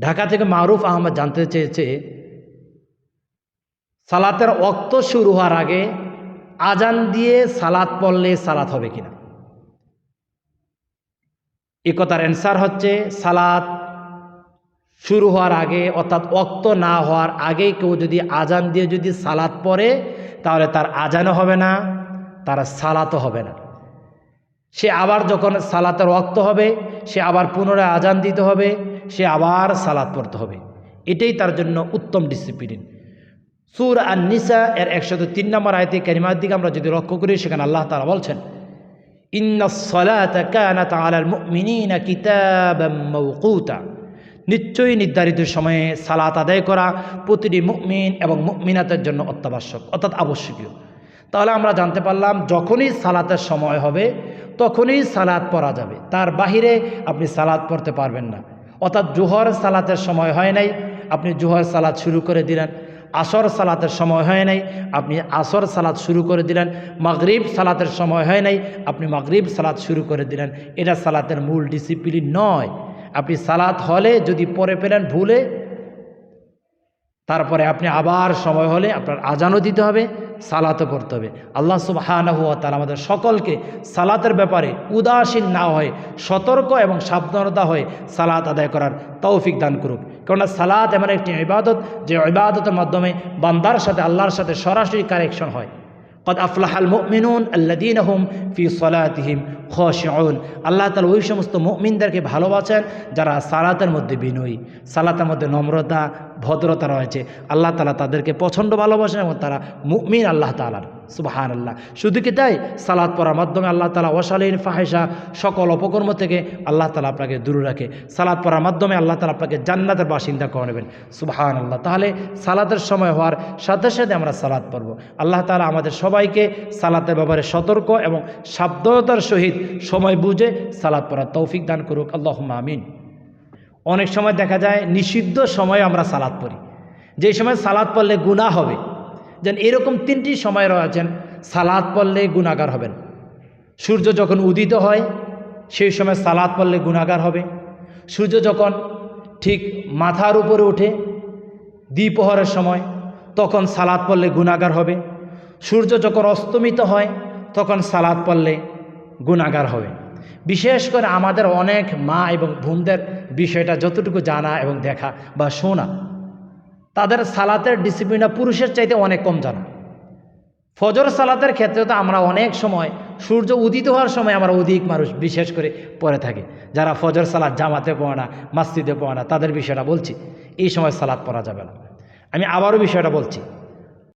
ঢাকা থেকে মারুফ আহমদ জানতে চেয়েছে, সালাতের অক্ত শুরু হওয়ার আগে আজান দিয়ে সালাত পড়লে সালাত হবে কিনা? এ কথার অ্যান্সার হচ্ছে, সালাত শুরু হওয়ার আগে, অর্থাৎ অক্ত না হওয়ার আগে কেউ যদি আজান দিয়ে যদি সালাত পড়ে, তাহলে তার আজানও হবে না, তার সালাতও হবে না। সে আবার যখন সালাতের অক্ত হবে, সে আবার পুনরায় আজান দিতে হবে সে আবার সালাত পড়তে হবে। এটাই তার জন্য উত্তম ডিসিপ্লিন সুর আর নিসা এর একশত তিন নম্বর আয়তে ক্যারিমার দিকে আমরা যদি লক্ষ্য করি, সেখানে আল্লাহ তারা বলছেন নিশ্চয়ই নির্ধারিত সময়ে সালাত আদায় করা প্রতিটি মুমিন এবং মুমিনাতের জন্য অত্যাবশ্যক, অর্থাৎ আবশ্যকীয়। তাহলে আমরা জানতে পারলাম, যখনই সালাতের সময় হবে, তখনই সালাত পড়া যাবে। তার বাহিরে আপনি সালাত পড়তে পারবেন না। অর্থাৎ জোহর সালাতের সময় হয় নাই, আপনি জোহর সালাত শুরু করে দিলেন। আসর সালাতের সময় হয় নাই, আপনি আসর সালাত শুরু করে দিলেন। মাগরিব সালাতের সময় হয় নাই, আপনি মাগরিব সালাত শুরু করে দিলেন। এটা সালাতের মূল ডিসিপ্লিন নয়। আপনি সালাত হলে যদি পরে পেলেন ভুলে তারপরে আপনি আবার সময় হলে আপনার আজানও দিতে হবে, সালাতও পড়তে হবে। আল্লাহ ওয়া তারা আমাদের সকলকে সালাতের ব্যাপারে উদাসীন না হয়ে, সতর্ক এবং সাবধানতা হয়ে সালাত আদায় করার তৌফিক দান করুক। কেননা সালাত এমন একটি ইবাদত, যে ইবাদতের মাধ্যমে বান্দার সাথে আল্লাহর সাথে সরাসরি কানেকশন হয়। কদ আফলাহাল মুমিনুন আল্লাদিন হুম ফি সলাতিহিম খশন আল্লাহ তালা ওই সমস্ত মুমিনদেরকে ভালোবাসেন যারা সালাতের মধ্যে বিনয়ী, সালাতের মধ্যে নম্রতা, ভদ্রতা রয়েছে। আল্লাহ তালা তাদেরকে পছন্দ ভালোবাসেন এবং তারা মুমিন আল্লাহ তালার সুবাহান আল্লাহ শুধু কি তাই? সালাদ পড়ার মাধ্যমে আল্লাহ তালা ওয়াসালিন ফাহেসা সকল অপকর্ম থেকে আল্লাহ তালা আপনাকে দূরে রাখে। সালাদ পড়ার মাধ্যমে আল্লাহ তালা আপনাকে জান্নাতের বাসিন্দা করে নেবেন। সুবাহান আল্লাহ তাহলে সালাতের সময় হওয়ার সাথে সাথে আমরা সালাদ পড়ব। আল্লাহ তালা আমাদের সবাইকে সালাতের ব্যাপারে সতর্ক এবং সাবধানতার সহিত সময় বুঝে সালাদ পড়ার তৌফিক দান করুক। আল্লাহ আমিন। অনেক সময় দেখা যায় নিষিদ্ধ সময় আমরা সালাদ পড়ি। যেই সময় সালাদ পড়লে গুণা হবে যেন এরকম তিনটি সময় রয়েছেন সালাদ পড়লে গুণাগার হবেন। সূর্য যখন উদিত হয়, সেই সময় সালাদ পড়লে গুণাগার হবে। সূর্য যখন ঠিক মাথার উপরে ওঠে দ্বিপহরের সময়, তখন সালাদ পড়লে গুণাগার হবে। সূর্য যখন অস্তমিত হয়, তখন সালাদ পড়লে গুণাগার হবে। বিশেষ করে আমাদের অনেক মা এবং বোনদের বিষয়টা যতটুকু জানা এবং দেখা বা শোনা। তাদের সালাতের ডিসিপ্লিনটা পুরুষের চাইতে অনেক কম জানা। ফজর সালাতের ক্ষেত্রে তো আমরা অনেক সময়, সূর্য উদিত হওয়ার সময় আমরা অধিক মানুষ, বিশেষ করে পড়ে থাকি। যারা ফজর সালাদ জামাতে পড়ে না, মাসজিদে পড়ে না, তাদের বিষয়টা বলছি, এই সময় সালাদ পড়া যাবে না। আমি আবারও বিষয়টা বলছি